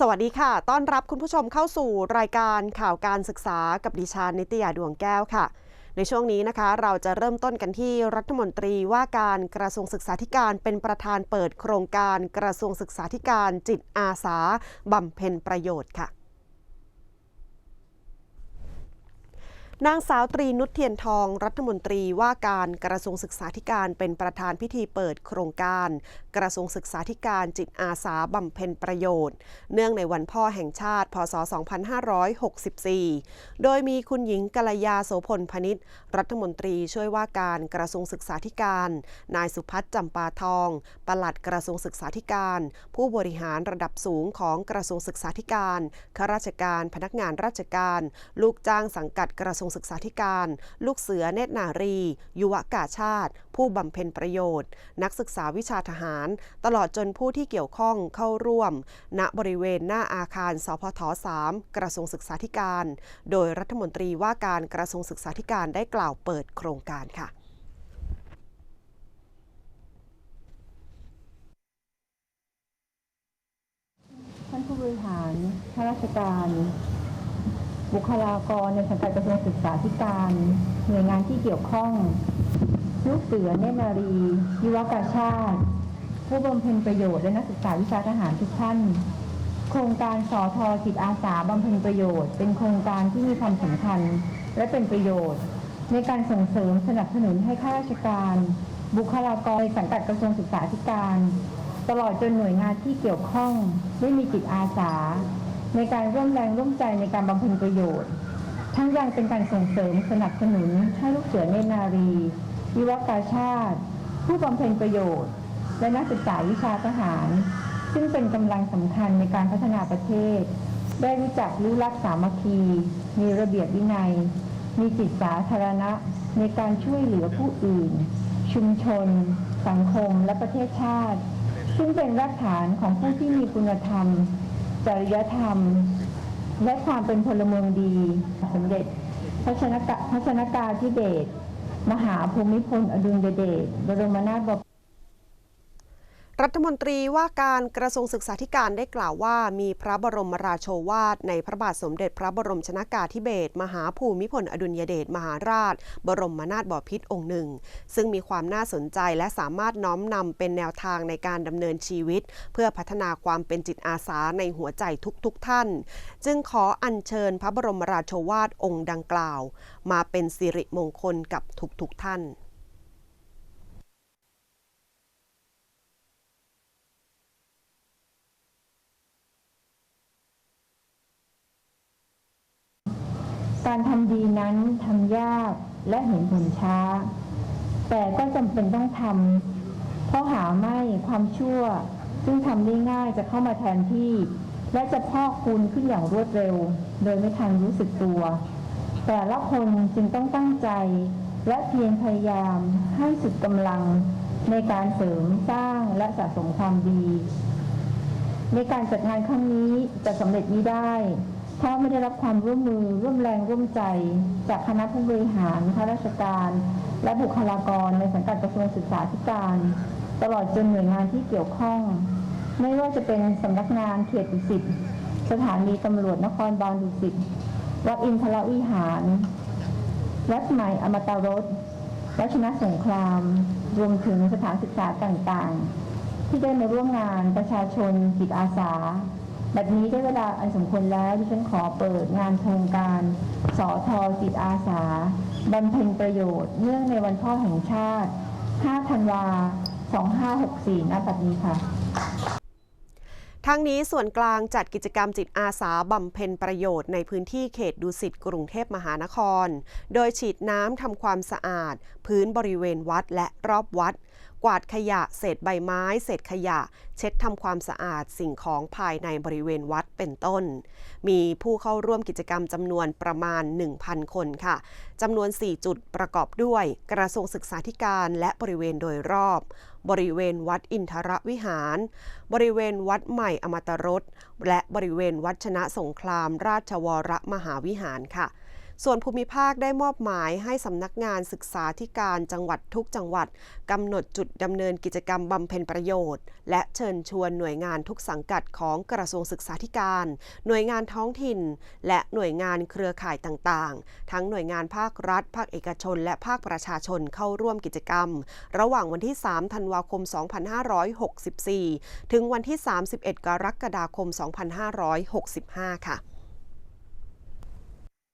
สวัสดีค่ะ ต้อนรับคุณผู้ชมเข้าสู่รายการข่าวการศึกษากับดิฉันนิตยาดวงแก้วค่ะ ในช่วงนี้นะคะ เราจะเริ่มต้นกันที่รัฐมนตรีว่าการกระทรวงศึกษาธิการเป็นประธานเปิดโครงการกระทรวงศึกษาธิการจิตอาสาบำเพ็ญประโยชน์ค่ะ นางสาวตรีนุชเทียนทอง รัฐมนตรีว่าการกระทรวงศึกษาธิการเป็นประธานพิธีเปิดโครงการ กระทรวงศึกษาธิการจิตอาสาบำเพ็ญประโยชน์ เนื่องในวันพ่อแห่งชาติ พศ 2564 โดยมีคุณหญิงกัลยาโสพลพนิษฐ์รัฐมนตรีช่วยว่าการกระทรวงศึกษาธิการ นายสุพัฒน์จำปาทองปลัดกระทรวงศึกษาธิการ ผู้บริหารระดับสูงของกระทรวงศึกษาธิการข้าราชการพนักงานราชการ ลูกจ้างสังกัดกระทรวงวงศึกษาธิการ ลูกเสือเนตรนารี ยุวกาชาติ ผู้บำเพ็ญประโยชน์ นักศึกษาวิชาทหาร ตลอดจนผู้ที่เกี่ยวข้องเข้าร่วม ณบริเวณหน้าอาคารสพท3กระทรวงศึกษาธิการ โดยรัฐมนตรีว่าการกระทรวงศึกษาธิการได้กล่าวเปิดโครงการค่ะท่านผู้บริหารข้าราชการ บุคลากรในสังกัดกระทรวงศึกษาธิการ หน่วยงานที่เกี่ยวข้อง ลูกเสือเนตรนารียุวกาชาติ ผู้บำเพ็ญประโยชน์และนักศึกษาวิชาทหารทุกท่าน โครงการสอทอจิตอาสาบำเพ็ญประโยชน์ เป็นโครงการที่มีความสำคัญและเป็นประโยชน์ ในการส่งเสริมสนับสนุนให้ข้าราชการ บุคลากรในสังกัดกระทรวงศึกษาธิการ ตลอดจนหน่วยงานที่เกี่ยวข้องได้มีจิตอาสา ในการร่วมแรงร่วมใจในการบำเพ็ญประโยชน์ ทั้งยังเป็นการส่งเสริมสนับสนุนให้ลูกเสือเนนารี วิวกาชาติ ผู้บำเพ็ญประโยชน์ และนักศึกษาวิชาทหาร ซึ่งเป็นกำลังสำคัญในการพัฒนาประเทศ ได้รู้จักรู้รักสามัคคี มีระเบียบวินัย มีจิตสาธารณะในการช่วยเหลือผู้อื่น ชุมชน สังคมและประเทศชาติ ซึ่งเป็นรากฐานของผู้ที่มีคุณธรรม จริยธรรม และความเป็นพลเมืองดีสมเด็จพระชนกาพระชนกาธิเดชมหาภูมิพลอดุลยเดชบรมนาถบพิตร รัฐมนตรีว่าการกระทรวงศึกษาธิการได้กล่าวว่า มีพระบรมราโชวาทในพระบาทสมเด็จพระบรมชนากาธิเบศรมหาภูมิพลอดุลยเดชมหาราช บรมนาถบพิตรองค์หนึ่ง ซึ่งมีความน่าสนใจและสามารถน้อมนำเป็นแนวทางในการดำเนินชีวิต เพื่อพัฒนาความเป็นจิตอาสาในหัวใจทุกๆทท่าน จึงขออัญเชิญพระบรมราโชวาทองค์ดังกล่าว มาเป็นสิริมงคลกับทุกๆทท่าน การทำดีนั้นทำยากและเห็นผลช้า แต่ก็จำเป็นต้องทำเพราะหาไม่ความชั่ว ซึ่งทำได้ง่ายจะเข้ามาแทนที่ และจะพอกคูณขึ้นอย่างรวดเร็ว โดยไม่ทันรู้สึกตัว แต่ละคนจึงต้องตั้งใจ และเพียรพยายามให้สุดกำลังในการเสริมสร้างและสะสมความดี ในการจัดงานครั้งนี้จะสำเร็จมิได้ ถ้าไม่ได้รับความร่วมมือร่วมแรงร่วมใจ จากคณะผู้บริหารข้าราชการ และบุคลากรในสังกัดกระทรวงศึกษาธิการ ตลอดจนหน่วยงานที่เกี่ยวข้อง ไม่ว่าจะเป็นสำนักงานเขตดุสิตสถานีตำรวจนครบาลดุสิตวัดอินทรวิหารวัดใหม่อมตะรสวัชนะสงคราม รวมถึงสถานศึกษาต่างๆ ที่ได้มาร่วมงานประชาชนจิตอาสา บบนี้ได้เวลาอันสมควรแล้วดิฉันขอเปิดงานโครงการสอทอจิตอาสาบำเพ็ญประโยชน์เนื่องในวันพ่อแห่งชาติ 5 ธันวา 2564ณบัดนี้ค่ะทั้งนี้ส่วนกลางจัดกิจกรรมจิตอาสาบำเพ็ญประโยชน์ในพื้นที่เขตดุสิตกรุงเทพมหานคร โดยฉีดน้ำทำความสะอาด พื้นบริเวณวัดและรอบวัด วาดขยะ เศษใบไม้ เศษขยะ เช็ดทำความสะอาดสิ่งของภายในบริเวณวัดเป็นต้น มีผู้เข้าร่วมกิจกรรมจำนวนประมาณ 1,000 คนค่ะจำนวน 4 จุดประกอบด้วย กระทรวงศึกษาธิการและบริเวณโดยรอบ บริเวณวัดอินทรวิหาร บริเวณวัดใหม่อมตรสและบริเวณวัดชนะสงครามราชวรมหาวิหารค่ะ ส่วนภูมิภาคได้มอบหมายให้สำนักงานศึกษาธิการจังหวัดทุกจังหวัดกำหนดจุดดำเนินกิจกรรมบำเพ็ญประโยชน์ และเชิญชวนหน่วยงานทุกสังกัดของกระทรวงศึกษาธิการ หน่วยงานท้องถิ่น และหน่วยงานเครือข่ายต่างๆ ทั้งหน่วยงานภาครัฐ ภาคเอกชน และภาคประชาชนเข้าร่วมกิจกรรม ระหว่างวันที่ 3 ธันวาคม 2564 ถึงวันที่ 31 กรกฎาคม 2565 ค่ะ